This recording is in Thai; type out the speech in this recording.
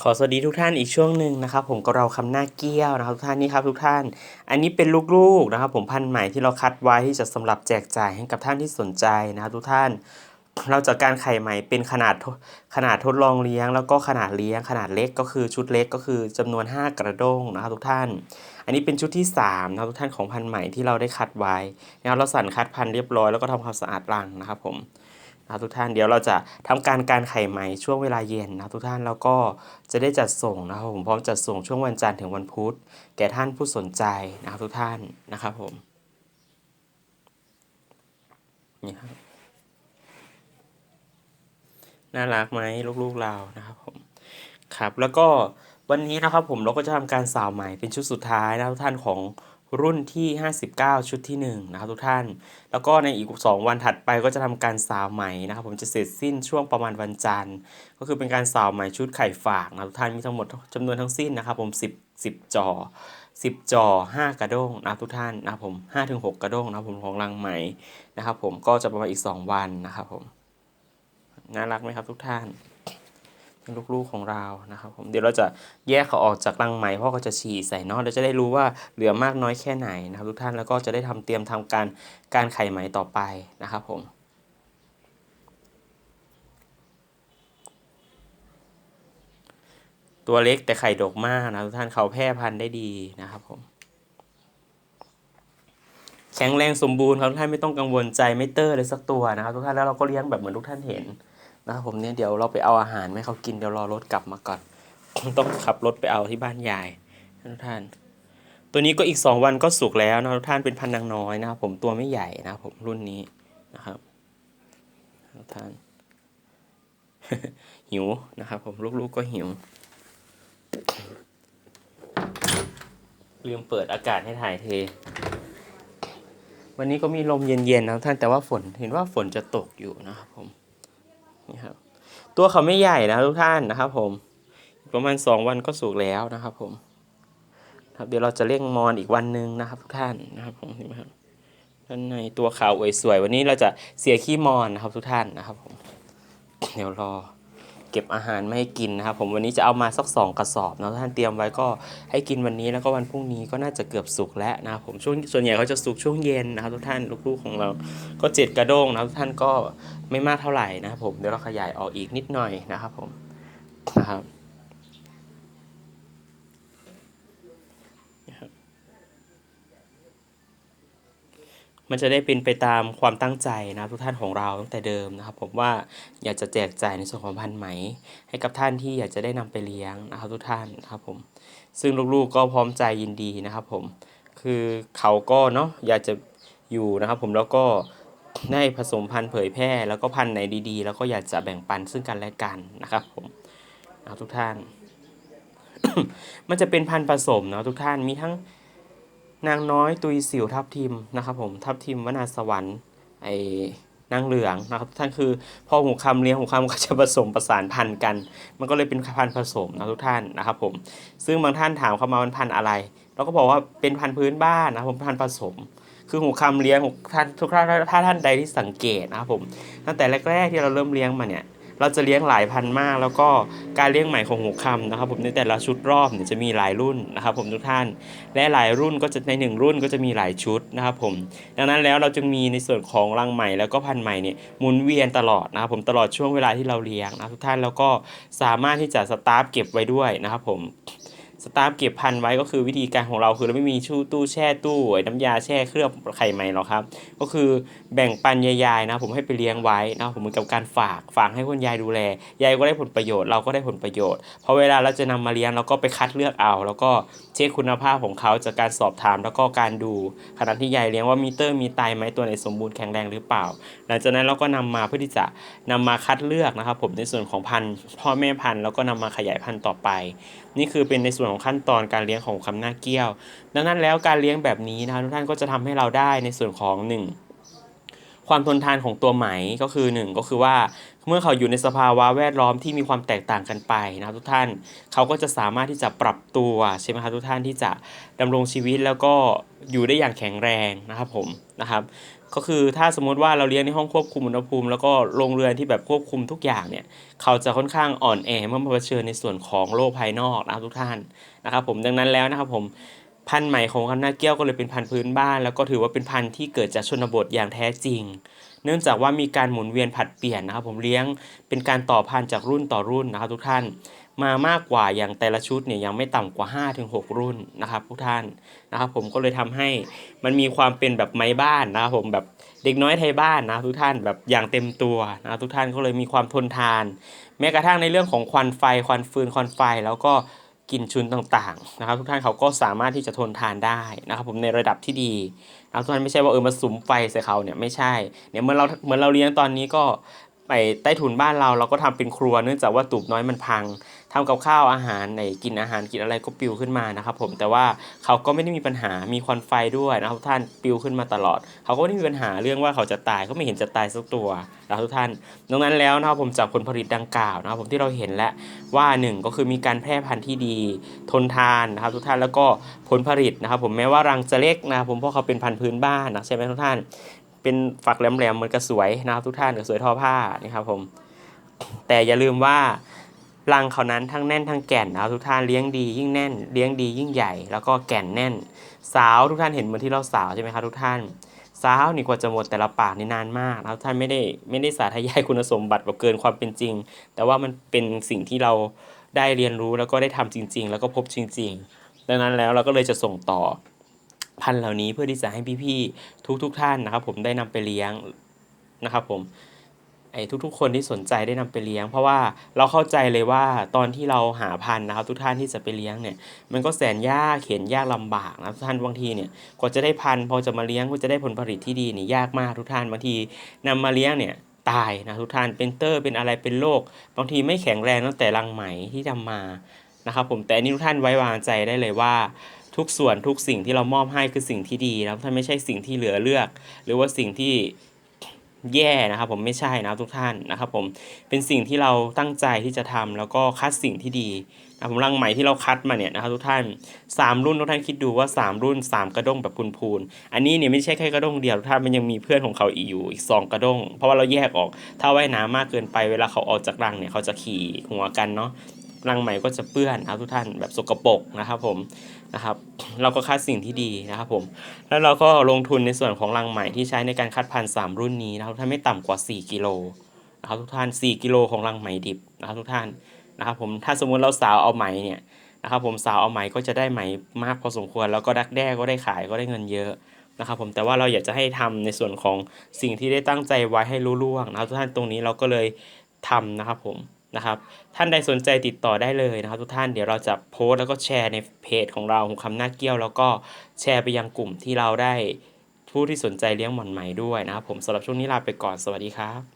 ขอสวัสดีทุกท่านอีกช่วงหนึ่งนะครับผมก็เราคำหน้าเกี้ยวนะครับทุกท่านนี่ครับทุกท่าน อันนี้เป็นลูกๆนะครับ ผมพันธุ์ใหม่ที่เราคัดไว้ที่จะสำหรับแจกจ่ายให้กับท่านที่สนใจนะครับทุกท่าน เราจัดการไข่ใหม่เป็นขนาดขนาดทดลองเลี้ยง แล้วก็ขนาดเลี้ยงขนาดเล็กก็คือชุดเล็กก็คือจำนวน 5 กระด้งนะครับทุกท่าน อันนี้เป็นชุดที่3นะครับทุกท่านของพันธุ์ใหม่ที่เราได้คัดไว้นะครับเราสั่นคัดพันธุ์เรียบร้อยแล้วก็ทำความสะอาดรังนะครับผม นะทุกท่านเดี๋ยวเราจะทำการการไข่ใหม่ช่วงเวลาเย็นนะทุกท่านแล้วก็จะได้จัดส่งนะครับผมพร้อมจัดส่งช่วงวันจันทร์ถึงวันพุธแก่ท่านผู้สนใจนะครับทุกท่านนะครับผมนี่ครับน่ารักไหมลูกๆเรานะครับผมครับแล้วก็วันนี้นะครับผมเราก็จะทำการสาวใหม่เป็นชุดสุดท้ายนะทุกท่านของ รุ่นที่ 59 ชุดที่ 1 นะครับทุกท่าน แล้วก็ในอีก 2 วันถัดไปก็จะทำการสาวใหม่นะครับผมจะเสร็จสิ้นช่วงประมาณวันจันทร์ ก็คือเป็นการสาวใหม่ชุดไข่ฝากนะทุกท่านมีทั้งหมดจำนวนทั้งสิ้นนะครับผม10 10จอ10จอ5 กระด้งนะทุกท่านนะครับผม5ถึง6กระด้งนะครับผมของรังใหม่นะครับผมก็จะประมาณอีก 2 วันนะครับผมน่ารักไหมครับทุกท่าน ลูกๆของเรานะครับผมเดี๋ยวเราจะแยกเขาออกจากรังใหม่เพราะเขาจะฉี่ใส่เนอกเราจะได้รู้ว่าเหลือมากน้อยแค่ไหนนะครับ ทุกท่านแล้วก็จะได้ทำเตรียมทำการการไข่ไหมต่อไปนะครับผมตัวเล็กแต่ไข่ดกมากนะทุกท่านเขาแพร่พันธุ์ได้ดีนะครับผมแข็งแรงสมบูรณ์ครับทุกท่านไม่ต้องกังวลใจไม่เตอร์เลยสักตัวนะครับทุกท่านแล้วเราก็เลี้ยงแบบเหมือนทุกท่านเห็น นะครับผมเนี่ยเดี๋ยวเราไปเอาอาหารให้เขากินเดี๋ยวรอรถกลับมาก่อนต้องขับรถไปเอาที่บ้านยายนะทุกท่าน ตัวนี้ก็อีก 2 วันก็สุกแล้วนะทุกท่านเป็นพันธุ์นางน้อยนะครับผมตัวไม่ใหญ่นะครับผมรุ่นนี้นะครับทุกท่าน หิวนะครับผมลูกๆก็หิว ลืมเปิดอากาศให้ถ่ายเท วันนี้ก็มีลมเย็นๆนะท่านแต่ว่าฝนเห็นว่าฝนจะตกอยู่นะครับผม นี่ครับตัวเขาไม่ใหญ่นะทุกท่านนะครับ ผมประมาณสองวันก็สุกแล้วนะครับ ผมครับเดี๋ยวเราจะเร่งมอนอีกวันหนึ่งนะครับ ทุกท่านนะครับผมเห็นไหมครับด้านในตัวขาวอวยสวย วันนี้เราจะเสียขี้มอนนะครับทุกท่านนะครับผมเดี๋ยวรอ เก็บอาหารไม่ให้กินนะครับผมวันนี้จะเอามาสักสองกระสอบนะท่านเตรียมไว้ก็ให้กินวันนี้แล้วก็วันพรุ่งนี้ก็น่าจะเกือบสุกแล้วนะครับผมช่วงส่วนใหญ่เขาจะสุกช่วงเย็นนะครับทุกท่านลูกๆของเราก็เจ็ดกระด้งนะครับทุกท่านก็ไม่มากเท่าไหร่นะครับผมเดี๋ยวเราขยายออกอีกนิดหน่อยนะครับผมนะครับ มันจะได้เป็นไปตามความตั้งใจนะทุกท่านของเราตั้งแต่เดิมนะครับผมว่าอยากจะแจกจ่ายในส่วนของพันธุ์ไหม ให้กับท่านที่อยากจะได้นำไปเลี้ยงนะครับทุกท่านนะครับผมซึ่งลูกๆก็พร้อมใจยินดีนะครับผมคือเขาก็เนาะอยากจะอยู่นะครับผมแล้วก็ได้ผสมพันธุ์เผยแพร่ แล้วก็พันธุ์ไหนดีๆ แล้วก็อยากจะแบ่งปันซึ่งกันและกันนะครับผมนะทุกท่าน มันจะเป็นพันธุ์ผสมเนาะทุกท่านมีทั้ง นางน้อยตุยสิวทับทิมนะครับผมทับทิมวนาสวรรค์ไอ้นางเหลืองนะครับท่านคือพอหูคำเลี้ยงหูคำก็จะผสมประสานพันธุ์กัน มันก็เลยเป็นพันธุ์ผสมนะทุกท่านนะครับผมซึ่งบางท่านถามเข้ามามันพันธุ์อะไร เราก็บอกว่าเป็นพันธุ์พื้นบ้านนะครับผมพันธุ์ผสม คือหูคำเลี้ยงของท่านทุกท่านถ้าท่านใดที่สังเกตนะครับผมตั้งแต่แรกๆที่เราเริ่มเลี้ยงมาเนี่ย เราจะเลี้ยงหลายพันมาก แล้วก็การเลี้ยงใหม่ของหูคำนะครับ ผมในแต่ละชุดรอบเนี่ยจะมีหลายรุ่นนะครับ ผมทุกท่าน และหลายรุ่นก็จะในหนึ่งรุ่นก็จะมีหลายชุดนะครับผมดังนั้นแล้วเราจึงมีในส่วนของรังใหม่แล้วก็พันใหม่เนี่ยหมุนเวียนตลอดนะครับผมตลอดช่วงเวลาที่เราเลี้ยงนะทุกท่านแล้วก็สามารถที่จะสตาร์ฟเก็บไว้ด้วยนะครับผม สตาร์ฟเก็บพันไว้ก็คือวิธีการของเราคือเราไม่มีชู้ตู้แช่ตู้ไอ้น้ำยาแช่เคลือบไข่ใหม่หรอกครับ ก็คือแบ่งปันยายๆนะ ผมให้ไปเลี้ยงไว้นะผมเหมือนกับการฝากฝากให้คุณยายดูแลยายก็ได้ผลประโยชน์เราก็ได้ผลประโยชน์พอเวลาเราจะนำมาเลี้ยงเราก็ไปคัดเลือกเอา แล้วก็เช็คคุณภาพของเขาจากการสอบถามแล้วก็การดูขณะที่ยายเลี้ยงว่ามีเตอร์มีไตไหมตัวไหนสมบูรณ์แข็งแรงหรือเปล่า หลังจากนั้นเราก็นำมาเพื่อที่จะนำมาคัดเลือกนะครับ ผมในส่วนของพันธุ์พ่อแม่พันธุ์แล้วก็นำมาขยายพันธุ์ต่อไป นี่คือเป็นในส่วนของขั้นตอนการเลี้ยงของคำหน้าเกี้ยว ดังนั้นแล้วการเลี้ยงแบบนี้นะครับทุกท่านก็จะทำให้เราได้ในส่วนของหนึ่ง ความทนทานของตัวไหมก็คือหนึ่งก็คือว่าเมื่อเขาอยู่ในสภาวะแวดล้อมที่มีความแตกต่างกันไปนะครับทุกท่านเขาก็จะสามารถที่จะปรับตัวใช่ไหมครับทุกท่านที่จะดำรงชีวิตแล้วก็อยู่ได้อย่างแข็งแรงนะครับผมนะครับ ก็คือถ้าสมมติว่าเราเลี้ยงในห้องควบคุมอุณหภูมิ แล้วก็โรงเรือนที่แบบควบคุมทุกอย่างเนี่ยเขาจะค่อนข้างอ่อนแอเมื่อมาเผชิญในส่วนของโลกภายนอกนะครับทุกท่านนะครับผมดังนั้นแล้วนะครับผม พันธุ์ใหม่ของคำนาแก้วก็เลยเป็นพันธุ์พื้นบ้าน แล้วก็ถือว่าเป็นพันธุ์ที่เกิดจากชนบทอย่างแท้จริง เนื่องจากว่ามีการหมุนเวียนผัดเปลี่ยนนะครับ ผมเลี้ยงเป็นการต่อพันธุ์จากรุ่นต่อรุ่นนะครับ ทุกท่าน มามากกว่าอย่างแต่ละชุดเนี่ยยังไม่ต่ำกว่า 5-6 รุ่นนะครับ ทุกท่านนะครับ ผมก็เลยทำให้มันมีความเป็นแบบไม้บ้านนะครับผมแบบเด็กน้อยไทยบ้านนะทุกท่านแบบอย่างเต็มตัวนะทุกท่านก็เลยมีความทนทาน แม้กระทั่งในเรื่องของควันไฟควันฟืนควันไฟแล้วก็ กลิ่นชุนต่างๆนะครับทุกท่านเขาก็สามารถที่จะทนทานได้นะครับผมในระดับที่ดีนะทุกท่านไม่ใช่ว่าเออมาสุมไฟใส่เขาเนี่ยไม่ใช่เนี่ยเหมื่อนเราเหมือนเราเลี้ยงตอนนี้ก็ ไปใต้ถุนบ้านเราเราก็ทำเป็นครัวเนื่องจากว่าตูบน้อยมันพังทำกับข้าวอาหารในกินอาหารกินอะไรก็ปิวขึ้นมานะครับผมแต่ว่าเขาก็ไม่ได้มีปัญหามีควันไฟด้วยนะครับทุกท่านปิวขึ้นมาตลอด เขาก็ไม่ได้มีปัญหาเรื่องว่าเขาจะตายเขาไม่เห็นจะตายสักตัวนะครับทุกท่านดังนั้นแล้วนะครับผมจากผลผลิตดังกล่าวนะครับผมที่เราเห็นแล้วว่าหนึ่งก็คือมีการแพร่พันธุ์ที่ดี ทนทานนะครับทุกท่านแล้วก็ผลผลิตนะครับผมแม้ว่ารังจะเล็กนะครับผมเพราะเขาเป็นพันธุ์พื้นบ้านนะใช่ไหมทุกท่าน เป็นฝักแหลมๆเหมือนกระสวยนะครับทุกท่านกระสวยทอผ้านี่ครับผมแต่อย่าลืมว่ารังเขานั้นทั้งแน่นทั้งแก่นนะครับทุกท่านเลี้ยงดียิ่งแน่น เลี้ยงดียิ่งใหญ่ แล้วก็แก่นแน่น สาวทุกท่านเห็นเหมือนที่เราสาวใช่ไหมครับทุกท่านสาวนี่กว่าจะหมดแต่ละปากนี่นานมากนะครับท่านไม่ได้ไม่ได้สาธยายคุณสมบัติแบบเกินความเป็นจริง แต่ว่ามันเป็นสิ่งที่เราได้เรียนรู้แล้วก็ได้ทำจริง ๆ แล้วก็พบจริง ๆ ดังนั้นแล้วเราก็เลยจะส่งต่อ พันธุ์เหล่านี้เพื่อที่จะให้พี่ๆทุกๆท่านนะครับ ผมได้นำไปเลี้ยงนะครับผมไอ้ทุกๆ คนที่สนใจได้นำไปเลี้ยง เพราะว่าเราเข้าใจเลยว่าตอนที่เราหาพันธุ์นะครับ ทุกท่านที่จะไปเลี้ยงเนี่ยมันก็แสนยากเข็นยากลำบากนะทุกท่านบางทีเนี่ยกว่าจะได้พันธุ์พอจะมาเลี้ยงก็จะได้ผลผลิตที่ดีนี่ยากมากทุกท่านบางทีนำมาเลี้ยงเนี่ยตายนะทุกท่านเป็นเตอร์เป็นอะไรเป็นโรคบางทีไม่แข็งแรงตั้งแต่รังไหมที่ทำมานะครับผมแต่อันนี้ทุกท่านไว้วางใจได้เลยว่า ทุกส่วนทุกสิ่งที่เรามอบให้คือสิ่งที่ดีนะครับท่านไม่ใช่สิ่งที่เหลือเลือก หรือว่าสิ่งที่แย่นะครับผมไม่ใช่นะครับทุกท่านนะครับผมเป็นสิ่งที่เราตั้งใจที่จะทำแล้วก็คัดสิ่งที่ดีนะผมรังใหม่ที่เราคัดมาเนี่ยนะครับทุกท่านสามรุ่นทุกท่านคิดดูว่าสามรุ่นสามกระด้งแบบพูนๆอันนี้เนี่ยไม่ใช่แค่กระด้งเดียวทุกท่านมันยังมีเพื่อนของเขาอีกอยู่อีกสองกระด้งเพราะว่าเราแยกออก ถ้าว่ายน้ำมากเกินไปเวลาเขาออกจากรังเนี่ยเขาจะขี่หัวกันเนาะ รังใหม่ก็จะเปื้อนนะครับทุกท่านแบบสกปรกนะครับผมนะครับเราก็คัดสิ่งที่ดีนะครับผมแล้วเราก็ลงทุนในส่วนของรังใหม่ที่ใช้ในการคัดพันธุ์สามรุ่นนี้นะครับท่านไม่ต่ำกว่า 4 กิโลนะครับทุกท่าน 4 กิโลของรังไหมดิบนะครับทุกท่านนะครับผมถ้าสมมุติเราสาวเอาไหมเนี่ยนะครับผมสาวเอาไหมก็จะได้ไหมมากพอสมควร แล้วก็ดักแด้ก็ได้ขายก็ได้เงินเยอะนะครับผมแต่ว่าเราอยากจะให้ทำในส่วนของสิ่งที่ได้ตั้งใจไว้ให้รู้ล่วงนะครับทุกท่านตรงนี้เราก็เลยทำนะครับผม นะครับ ท่านใดสนใจติดต่อได้เลยนะครับ ทุกท่านเดี๋ยวเราจะโพสต์แล้วก็แชร์ในเพจของเราของคำหน้าเกี้ยว แล้วก็แชร์ไปยังกลุ่มที่เราได้ผู้ที่สนใจเลี้ยงหม่อนไหมด้วยนะครับ ผมสำหรับช่วงนี้ลาไปก่อนสวัสดีครับ